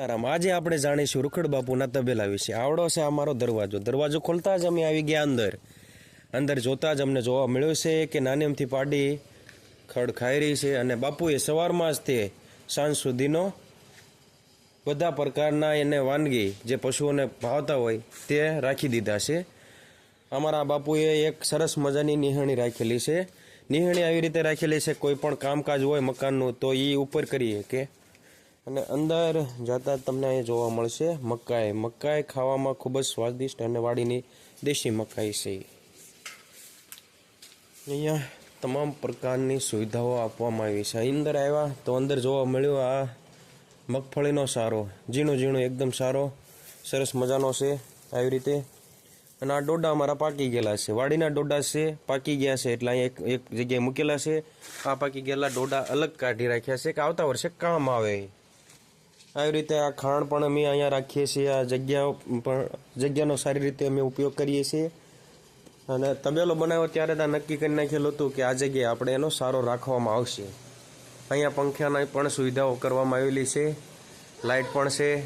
આરામ આજે આપણે જાણીશું રૂખડ બાપુના તબેલા વિશે. આવડો છે આ મારો દરવાજો. દરવાજો ખોલતા જ અમે આવી ગયા અંદર. અંદર જોતા જ અમને જોવા મળ્યું છે કે નાની અમથી પાડી ખડ ખાઈ રહી છે અને બાપુએ સવારમાં જ તે સાંજ સુધીનો બધા પ્રકારના એને વાનગી જે પશુઓને ભાવતા હોય તે રાખી દીધા છે. અમારા બાપુએ એક સરસ મજાની નિહણી રાખેલી છે. નિહણી આવી રીતે રાખેલી છે, કોઈ પણ કામકાજ હોય મકાનનું, તો એ ઉપર કરીએ કે અને અંદર જતા તમને અહીં જોવા મળશે મકાઈ. મકાઈ ખાવામાં ખૂબ જ સ્વાદિષ્ટ અને વાડીની દેશી મકાઈ છે. અહીંયા તમામ પ્રકારની સુવિધાઓ આપવામાં આવી છે. અંદર આવ્યા તો અંદર જોવા મળ્યું આ મગફળીનો સારો, ઝીણો ઝીણો એકદમ સારો, સરસ મજાનો છે આવી રીતે. અને આ ડોડા અમારા પાકી ગયેલા છે. વાડીના ડોડા છે, પાકી ગયા છે એટલે અહીંયા એક એક જગ્યાએ મૂકેલા છે. આ પાકી ગયેલા ડોડા અલગ કાઢી રાખ્યા છે કે આવતા વર્ષે કામ આવે. આવી રીતે આ ખાણ પણ અમે અહીંયા રાખીએ છીએ, આ જગ્યાઓ પણ, જગ્યાનો સારી રીતે અમે ઉપયોગ કરીએ છીએ. અને તબેલો બનાવ્યો ત્યારે ત્યાં નક્કી કરી નાખેલું હતું કે આ જગ્યાએ આપણે એનો સારો રાખવામાં આવશે. અહીંયા પંખાની પણ સુવિધાઓ કરવામાં આવેલી છે, લાઇટ પણ છે,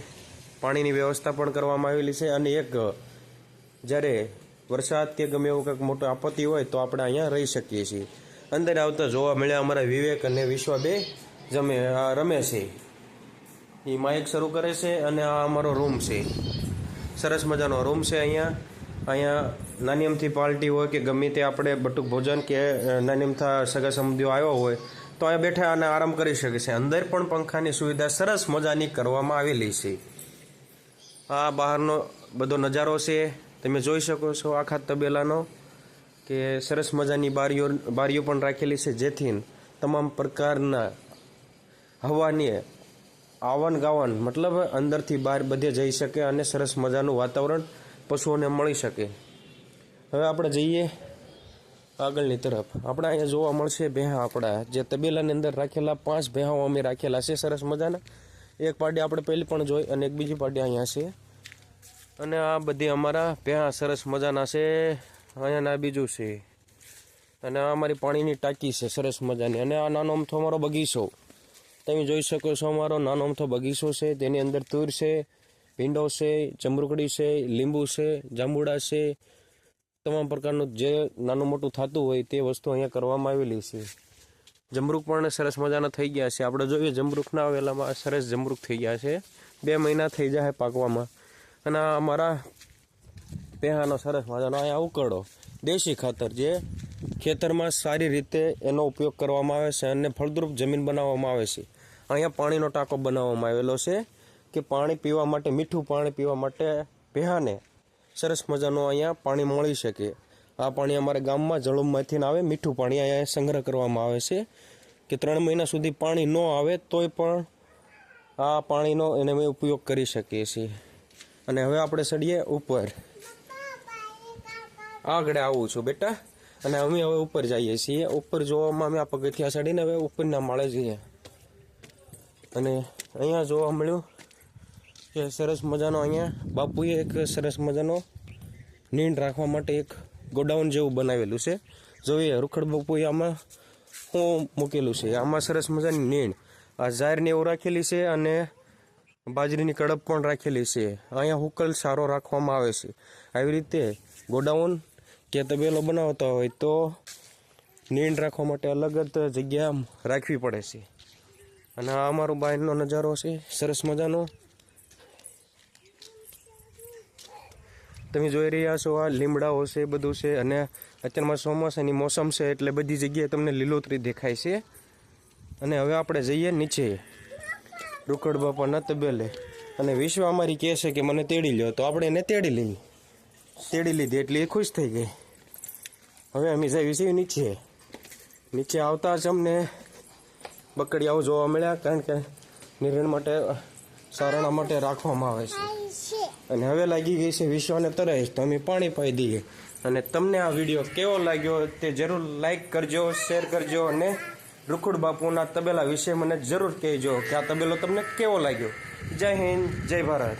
પાણીની વ્યવસ્થા પણ કરવામાં આવેલી છે અને એક, જ્યારે વરસાદ કે ગમે એવું કંઈક મોટો આપત્તિ હોય તો આપણે અહીંયા રહી શકીએ છીએ. અંદર આવતા જોવા મળ્યા અમારા વિવેક અને વિશ્વા બે જમે રમે છે. એ માઇક શરૂ કરે છે અને આ અમારો રૂમ છે. સરસ મજાનો રૂમ છે અહીંયા. અહીંયા નાની અમથી પાર્ટી હોય કે ગમે તે આપણે બટુક ભોજન કે અ, નાની અમથા સગા સંબંધીઓ આવ્યો હોય તો અહીંયા બેઠા અને આરામ કરી શકે છે. અંદર પણ પંખાની સુવિધા સરસ મજાની કરવામાં આવેલી છે. આ બહારનો બધો નજારો છે. તમે જોઈ શકો છો આખા તબેલાનો કે સરસ મજાની બારીઓ બારીઓ પણ રાખેલી છે જેથી તમામ પ્રકારના હવાની આવન ગાવન મતલબ અંદરથી બહાર બધે જઈ શકે અને સરસ મજાનું વાતાવરણ પશુઓને મળી શકે. હવે આપણે જઈએ આગળની તરફ. આપણે અહીંયા જોવા મળશે ભેહા આપણા, જે તબેલાની અંદર રાખેલા પાંચ ભેહાઓ અમે રાખેલા છે સરસ મજાના. એક પાડી આપણે પહેલી પણ જોઈ અને એક બીજી પાડી અહીંયા છે. અને આ બધી અમારા ભેહા સરસ મજાના છે. અહીંયા આ બીજું છે. અને આ અમારી પાણીની ટાંકી છે સરસ મજાની. અને આ નાનો અમથો અમારો બગીચો. તમે જોઈ શકો છો અમારો નાનો અમથો બગીચો છે, તેની અંદર તુર છે, ભીંડો છે ચમરુકડી છે, લીંબુ છે, જાંબુડા છે. તમામ પ્રકારનું જે નાનું મોટું થતું હોય તે વસ્તુ અહીંયા કરવામાં આવેલી છે. જમરૂક પણ સરસ મજાના થઈ ગયા છે. આપણે જોઈએ જમરૂકના વેલામાં સરસ જમરૂક થઈ ગયા છે. બે મહિના થઈ જાય પાકવામાં. અને અમારા પેહાનો સરસ મજાનો અહીંયા ઉકળો દેશી ખાતર જે ખેતરમાં સારી રીતે એનો ઉપયોગ કરવામાં આવે છે અને ફળદ્રુપ જમીન બનાવવામાં આવે છે. અહીંયા પાણીનો ટાંકો બનાવવામાં આવેલો છે કે પાણી પીવા માટે, મીઠું પાણી પીવા માટે પેહાને સરસ મજાનું અહીંયા પાણી મળી શકે. આ પાણી અમારા ગામમાં જળમમાંથી આવે, મીઠું પાણી અહીંયા સંગ્રહ કરવામાં આવે છે કે ત્રણ મહિના સુધી પાણી ન આવે તોય પણ આ પાણીનો એને અમે ઉપયોગ કરી શકીએ છીએ. અને હવે આપણે ચડીએ ઉપર. આગળ આવું છું બેટા. અને અમે હવે ઉપર જઈએ છીએ. ઉપર જોવામાં અમે આ પગથિયા ચડીને હવે ઉપરના માળે જઈએ. અને અહીંયા જોવા મળ્યું કે સરસ મજાનો અહીંયા બાપુએ એક સરસ મજાનો નીંદ રાખવા માટે એક ગોડાઉન જેવું બનાવેલું છે. જોઈએ, રૂખડ બાપુએ આમાં શું મૂકેલું છે? આમાં સરસ મજાની નીંદ આ જાહેરને એવું રાખેલી છે અને બાજરીની કડપ પણ રાખેલી છે. અહીંયા હુકલ સારો રાખવામાં આવે છે. આવી રીતે ગોડાઉન કે તબેલો બનાવતા હોય તો નીંદ રાખવા માટે અલગ જ જગ્યા રાખવી પડે છે. અને આ અમારો બહારનો નજારો છે, સરસ મજાનો. તમે જોઈ રહ્યા છો આ લીમડાઓ છે, બધું છે, અને અત્યારમાં ચોમાસાની મોસમ છે, એટલે બધી જગ્યાએ તમને લીલોતરી દેખાય છે. અને હવે આપણે જઈએ નીચે. રૂકડ બાપાના તબેલે અને વિશ્વ અમારી કહે છે કે મને તેડી લ્યો, તો આપણે એને તેડી લઈએ. તેડી લીધી એટલે એ ખુશ થઈ ગઈ. હવે અમે જઈએ છીએ નીચે. નીચે આવતા જ અમને બકડીયાઓ જોવા મળ્યા કારણ કે નિર્ણય માટે, સારણા માટે રાખવામાં આવે છે. અને હવે લાગી ગઈ છે વિશ્વને તરસ તો અમે પાણી પાઈ દઈએ. અને તમને આ વીડિયો કેવો લાગ્યો તે જરૂર લાઈક કરજો, શેર કરજો અને રૂખુડ બાપુના તબેલા વિશે મને જરૂર કહેજો કે આ તબેલો તમને કેવો લાગ્યો? જય હિન્દ, જય ભારત.